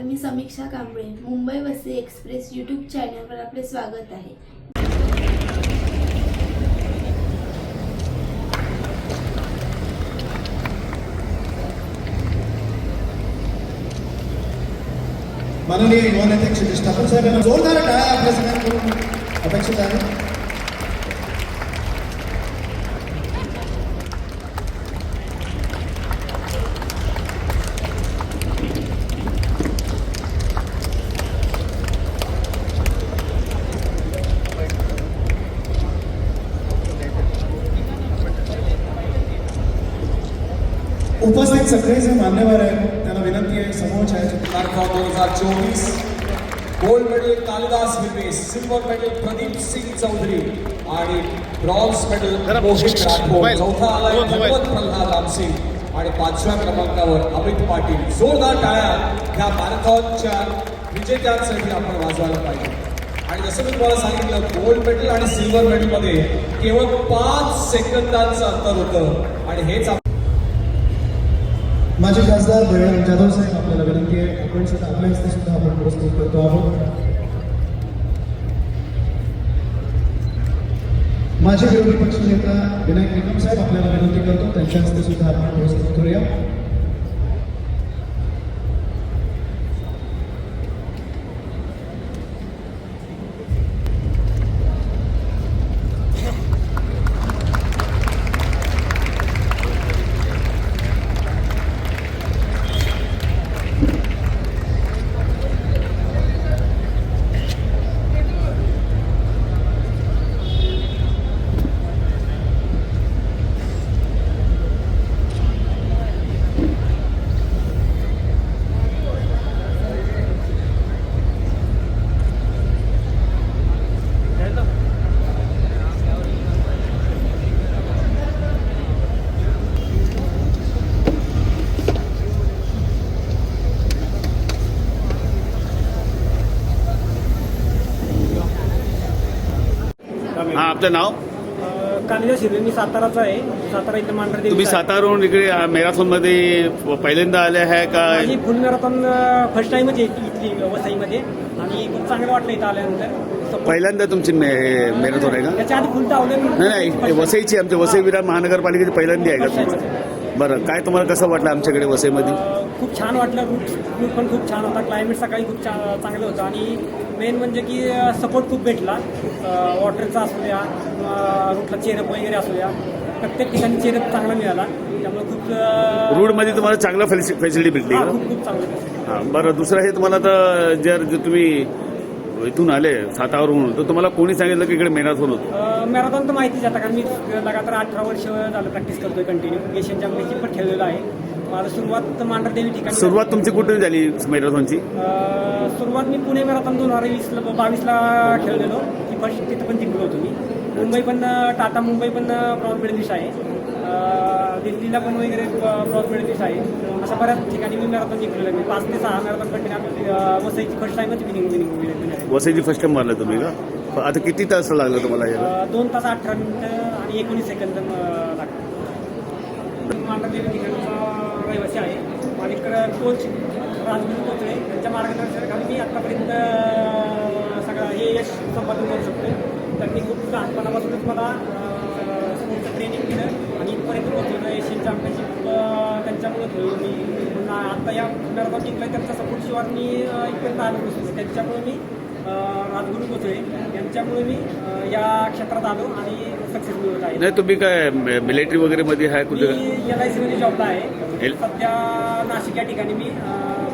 नमस्कार मी समीक्षा Kamble Mumbai Vasai express YouTube चॅनलवर आपले स्वागत आहे. माननीय युवा नेते क्षितिश साहेबांना जोरदार टाळ्या आपल्या सगळ्यांकडून अपेक्षित आहे. उपस्थित सगळे जे मान्यवर आहेत. त्यांना विनंती आहे समोर छायाचित्र तारखा दोन हजार चोवीस. Gold medal Kalidas Hirve silver medal Pradeep Singh Chaudhary आणि ब्रॉन्झ मेडल मोहित राठोड. चौथा आलाय भगवत प्रल्हाद रामसिंग. आणि पाचव्या क्रमांकावर अमित पाटील. जोरदार टाळ्या ह्या मॅरेथॉनच्या विजेत्यांसाठी आपण वाजवायला पाहिजे. आणि जसं मी तुम्हाला सांगितलं गोल्ड मेडल आणि सिल्वर मेडलमध्ये केवळ पाच सेकंदांचं अंतर होतं. आणि हेच आपण माझे खासदार बळीराम जाधव साहेब आपल्याला विनंती आहे आपण सुद्धा आपल्या हस्ते सुद्धा आपण पुरस्कृत करतो आहोत. माझे विरोधी पक्षनेता विनायक निकम साहेब आपल्याला विनंती करतो त्यांच्या हस्ते सुद्धा आपण पुरस्कृत करूया. हा आपलं नाव? कालिदास हिरवे मी साताराचा आहे. सातारा इथं मांढरा तुम्ही सातारावरून इकडे मॅरेथॉनमध्ये पहिल्यांदा आले आहे का? माझी फुल मॅरेथॉन फर्स्ट टाइमच आहे इथली वसईमध्ये. आणि खूप चांगलं वाटलं इथं आल्यानंतर. पहिल्यांदा तुमची मॅरेथॉन आहे का? याच्या आधी फुल धावलं नाही नाही वसईची आमच्या वसई विरार महानगरपालिकेची पहिल्यांदी आहे का तुमचं बरं काय तुम्हाला कसं वाटलं आमच्याकडे वसईमध्ये? खूप छान वाटलं रूट रूट पण खूप छान. होता क्लायमेट सकाळी खूप छान चांगलं होतं आणि मेन म्हणजे की सपोर्ट खूप भेटला. वॉटरचा असू द्या रूटला चेरप वगैरे असू द्या प्रत्येक ठिकाणी चेरप चांगला मिळाला. त्यामुळे खूप रूटमध्ये तुम्हाला चांगलं फॅसिलिटी भेटली खूप खूप चांगलं. हां बरं दुसरं हे तुम्हाला तर जर तुम्ही इथून आले सातावरून तर तुम्हाला कोणी सांगितलं की इकडे मॅरेथॉन होतं? मॅरेथॉन तर माहितीच आता कारण मी लगातार अठरा वर्ष झालं प्रॅक्टिस करतोय कंटिन्यू एशियन चॅम्पियनशिप पण खेळलेलो आहे. माझं सुरुवात मांढरदेवी ठिकाणी सुरुवात तुमची कुठून झाली मॅरेथॉनची? सुरुवात मी पुणे मॅरेथॉन दोन हजार वीसला बावीसला खेळलेलो. ती फर्स्ट तिथं पण जिंकलो होतो मी. मुंबई पण टाटा मुंबई पण मेडलिस्ट आहे. दिल्लीला पण वगैरे ब्रॉन्झ मेडलिस्ट आहे अशा बऱ्याच ठिकाणी मी मॅरेथॉन जिंकलेलो मी पाच ते सहा मॅरेथॉन कंटिन्यू वसईची फर्स्ट टाइमच विनिंग विनिंग वसईची फर्स्ट टाइम मारलं तुम्ही का? आता किती तास लागलं तुम्हाला यायला? अं, दोन तास अठरा मिनिटं आणि एकोणीस सेकंद लागतात मांडरदेवी ठिकाणचा रहिवासी आहे. माझ्याकडे कोच राजगुरू कोचळे त्यांच्या मार्गदर्शनाखाली मी आत्तापर्यंत सगळं हे यश संपादन करू शकतो त्यांनी खूप लहानपणापासूनच मला स्पोर्टचं ट्रेनिंग दिलं आणि इथपर्यंत पोहोचवलं एशियन चॅम्पियनशिप त्यांच्यामुळे खेळलो मी पुन्हा मॅरेथॉन जिंकला त्यांचा सपोर्ट शिवाय मी इथपर्यंत आलो नसतो. त्यांच्यामुळे मी राजगुरू कोचळे यांच्यामुळे मी या क्षेत्रात आलो आणि सक्सेस मिळवत आहे. नाही तुम्ही काय मिलिटरी वगैरे मध्ये आहे मी कुठे? एल आयमध्ये जॉबला आहे. सध्या नाशिक या ठिकाणी मी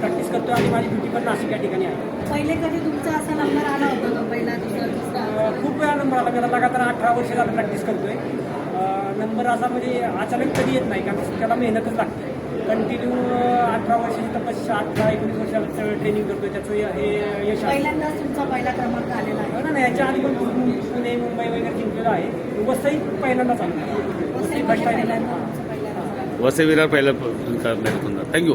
प्रॅक्टिस करतो आणि माझी ड्युटी पण नाशिक या ठिकाणी आहे. पहिले कधी तुमचा असा नंबर आला होता पहिला खूप वेळा नंबर आला. मी आता लगातार अठरा वर्ष झालं प्रॅक्टिस करतोय. नंबर असा म्हणजे अचानक कधी येत नाही कारण त्याला मेहनतच लागते. कंटिन्यू अठरा वर्षाची तपस्या अठरा एकोणीस वर्षाला ट्रेनिंग करतोय. त्याचं हे यश पहिल्यांदाच तुमचा पहिला क्रमांक आलेला आहे. हो ना याच्या आधी पण पुणे मुंबई वगैरे जिंकलेलं आहे. वसई पहिल्यांदाच आलं वसई विरार पहिला थँक्यू